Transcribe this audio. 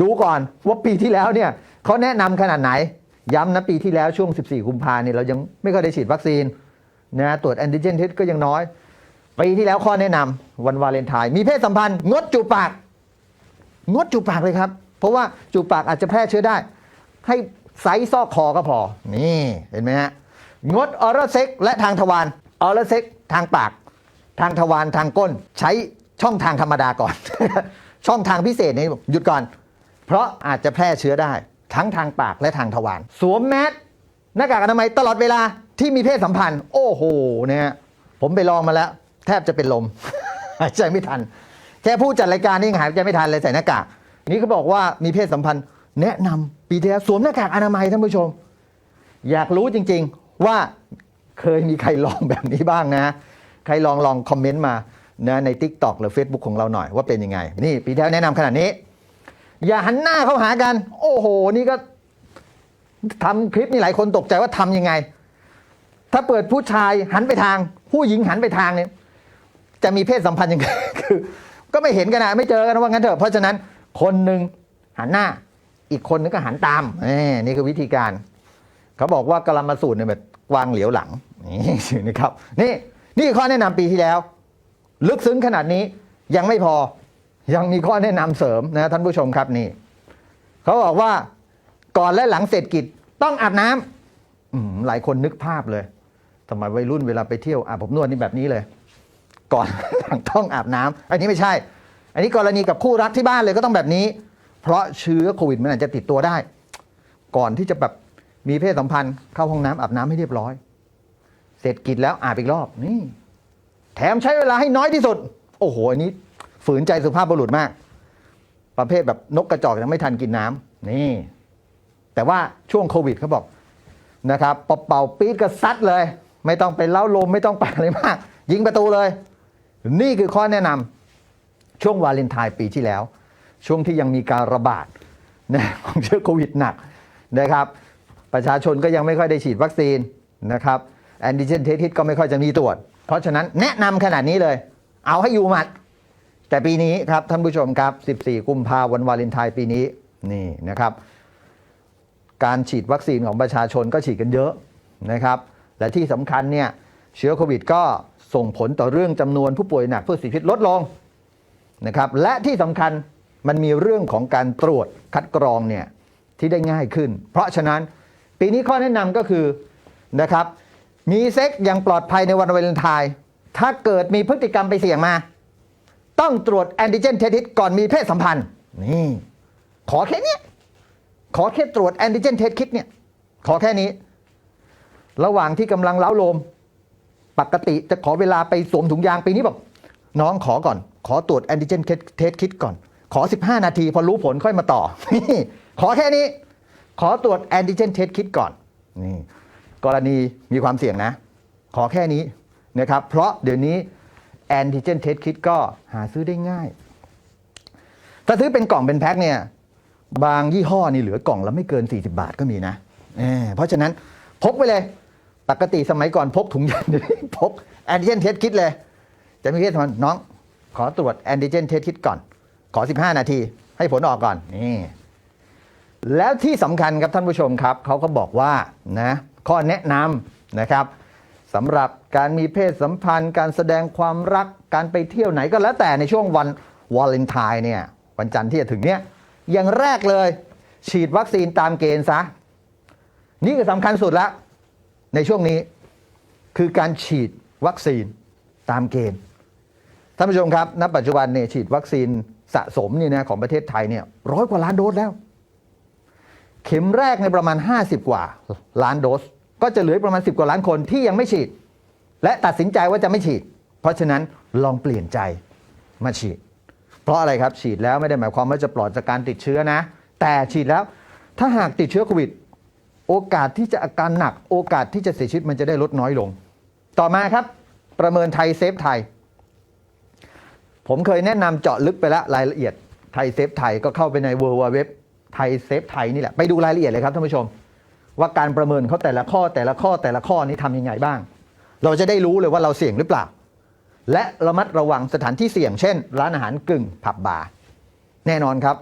ดูก่อนว่าปีที่แล้วเนี่ยเขาแนะนำขนาดไหน ย้ำนะปีที่แล้วช่วง 14 กุมภาเนี่ยเรายังไม่ค่อยได้ฉีดวัคซีนนะตรวจแอนติเจนเทสก็ยังน้อย ปีที่แล้วข้อแนะนำวันวาเลนไทน์มีเพศสัมพันธ์ งดจูบปาก งดจูบปากเลยครับ เพราะว่าจูบปากอาจจะแพร่เชื้อได้ ให้ไซส์ซอกคอก็พอ นี่เห็นไหมฮะงดออร์เซ็กและทางทวารออร์เซ็กทางปาก ทางทวารทางก้น ใช้ช่องทางธรรมดาก่อน ช่องทางพิเศษนี่หยุดก่อน เพราะอาจจะแพร่เชื้อได้ ทั้งทางปากและทางทวารสวมแมสหน้ากากอนามัยตลอดเวลาที่มีเพศสัมพันธ์ โอ้โหเนี่ยผมไปลองมาแล้ว แทบจะเป็นลมหายใจไม่ทัน แค่พูดจัดรายการนี่หายใจไม่ทันเลยใส่หน้ากากนี่เขาบอกว่ามีเพศสัมพันธ์ แนะนำปีที่แล้วสวมหน้ากากอนามัยท่านผู้ชม อยากรู้จริง ๆว่าเคยมีใครลองแบบนี้บ้างนะ ใครลองลองคอมเมนต์มานะใน Tik t o อกหรือ Facebook ของเราหน่อยว่าเป็นยังไง นี่ปีที่แล้วแนะนำขนาดนี้ อย่าหันหน้าเข้าหากัน โอ้โห นี่ก็ทำคลิปนี่หลายคนตกใจว่าทำยังไง ถ้าเปิดผู้ชายหันไปทาง ผู้หญิงหันไปทางเนี่ย จะมีเพศสัมพันธ์ยังไงคือ ก็ไม่เห็นกันนะไม่เจอกันว่างั้นเถอะเพราะฉะนั้นคนหนึ่งหันหน้า อีกคนนึงก็หันตามนี่คือวิธีการ เขาบอกว่ากลมาสูตรเนี่ยแบบวางเหลียวหลังนี่นะครับ นี่นี่ข้อแนะนำปีที่แล้ว ลึกซึ้งขนาดนี้ยังไม่พอ ยังมีข้อแนะนำเสริมนะท่านผู้ชมครับนี่เขาบอกว่าก่อนและหลังเสร็จกิจต้องอาบน้ำอืมหลายคนนึกภาพเลยทำไมวัยรุ่นเวลาไปเที่ยวอาบผมนวดนี่แบบนี้เลย ก่อนหลังต้องอาบน้ำอันนี้ไม่ใช่ อันนี้กรณีกับคู่รักที่บ้านเลยก็ต้องแบบนี้ เพราะเชื้อโควิดมันอาจจะติดตัวได้ ก่อนที่จะแบบมีเพศสัมพันธ์เข้าห้องน้ำอาบน้ำให้เรียบร้อย เสร็จกิจแล้วอาบอีกรอบนี่ แถมใช้เวลาให้น้อยที่สุด โอ้โหอันนี้ ฝืนใจสุภาพบุรุษมาก ประเภทแบบนกกระจอกยังไม่ทันกินน้ำนี่ แต่ว่าช่วงโควิดเขาบอกนะครับปเป่าปี๊ดก็ซัดเลย ไม่ต้องไปเล้าลมไม่ต้องไปอะไรมาก ยิงประตูเลย นี่คือข้อแนะนำช่วงวาเลนไทน์ปีที่แล้ว ช่วงที่ยังมีการระบาดนะของเชื้อโควิดหนักนะครับ ประชาชนก็ยังไม่ค่อยได้ฉีดวัคซีนนะครับแอนติเจนเทสทิก็ไม่ค่อยจะมีตรวจ เพราะฉะนั้นแนะนำขนาดนี้เลย เอาให้อยู่หมัด แต่ปีนี้ครับท่านผู้ชมครับ 14 กุมภาวันวาเลนไทน์ปีนี้นี่นะครับ การฉีดวัคซีนของประชาชนก็ฉีดกันเยอะนะครับ และที่สำคัญเนี่ยเชื้อโควิดก็ส่งผลต่อเรื่องจำนวนผู้ป่วยหนักผู้เสียชีวิตลดลงนะครับ และที่สำคัญมันมีเรื่องของการตรวจคัดกรองเนี่ยที่ได้ง่ายขึ้น เพราะฉะนั้นปีนี้ข้อแนะนำก็คือนะครับ มีเซ็กอย่างปลอดภัยในวันวาเลนไทน์ถ้าเกิดมีพฤติกรรมไปเสี่ยงมา ต้องตรวจแอนติเจนเทสก่อนมีเพศสัมพันธ์ นี่ ขอแค่นี้ขอแค่ตรวจแอนติเจนเทสคิดเนี่ย ขอแค่นี้ ระหว่างที่กำลังเล้าโลม ปกติจะขอเวลาไปสวมถุงยางปีนี้บอกน้องขอก่อน ขอตรวจแอนติเจนเทสคิดก่อน ขอ 15 นาที พอรู้ผลค่อยมาต่อ นี่ ขอแค่นี้ ขอตรวจแอนติเจนเทสคิดก่อน นี่ กรณีมีความเสี่ยงนะ ขอแค่นี้นะครับ เพราะเดี๋ยวนี้ แอนติเจนเทสคิดก็หาซื้อได้ง่าย ถ้าซื้อเป็นกล่องเป็นแพ็คเนี่ย บางยี่ห้อนี่เหลือกล่องละไม่เกิน 40 บาทก็มีนะเเพราะฉะนั้นพกไปเลย ปกติสมัยก่อนพกถุงยางเดี๋ยพกแอนติเจนเทสคิดเลย จะมีเพศสัมพันน้อง ขอตรวจแอนติเจนเทสคิดก่อน ขอ 15 นาที ให้ผลออกก่อนนี่แล้วที่สำคัญครับท่านผู้ชมครับเขาก็บอกว่านะข้อแนะนำนะครับ สำหรับการมีเพศสัมพันธ์ การแสดงความรักการไปเที่ยวไหนก็แล้วแต่ในช่วงวันวาเลนไทน์เนี่ยวันจันทร์ที่จะถึงเนี่ยอย่างแรกเลย ฉีดวัคซีนตามเกณฑ์ซะ นี่คือสำคัญสุดละในช่วงนี้คือการฉีดวัคซีนตามเกณฑ์ท่านผู้ชมครับ ณ ปัจจุบันเนี่ยฉีดวัคซีนสะสมเนี่ยนะของประเทศไทยเนี่ยร้อยกว่าล้านโดสแล้ว เข็มแรกในประมาณ 50 กว่าล้านโดส ก็จะเหลือประมาณ 10 กว่าล้านคนที่ยังไม่ฉีด และตัดสินใจว่าจะไม่ฉีด เพราะฉะนั้นลองเปลี่ยนใจมาฉีด เพราะอะไรครับฉีดแล้วไม่ได้หมายความว่าจะปลอดจากการติดเชื้อนะ แต่ฉีดแล้วถ้าหากติดเชื้อโควิด โอกาสที่จะอาการหนัก โอกาสที่จะเสียชีวิตมันจะได้ลดน้อยลง ต่อมาครับ ประเมินไทยเซฟไทย ผมเคยแนะนำเจาะลึกไปแล้วรายละเอียดไทยเซฟไทยก็เข้าไปใน w w w ไทยเซฟไทยนี่แหละไปดูรายละเอียดเลยครับท่านผู้ชม ว่าการประเมินเขาแต่ละข้อแต่ละข้อแต่ละข้อนี้ทำยังไงบ้าง เราจะได้รู้เลยว่าเราเสี่ยงหรือเปล่า และระมัดระวังสถานที่เสี่ยงเช่น ร้านอาหารกึ่งผับบาร์แน่นอนครับ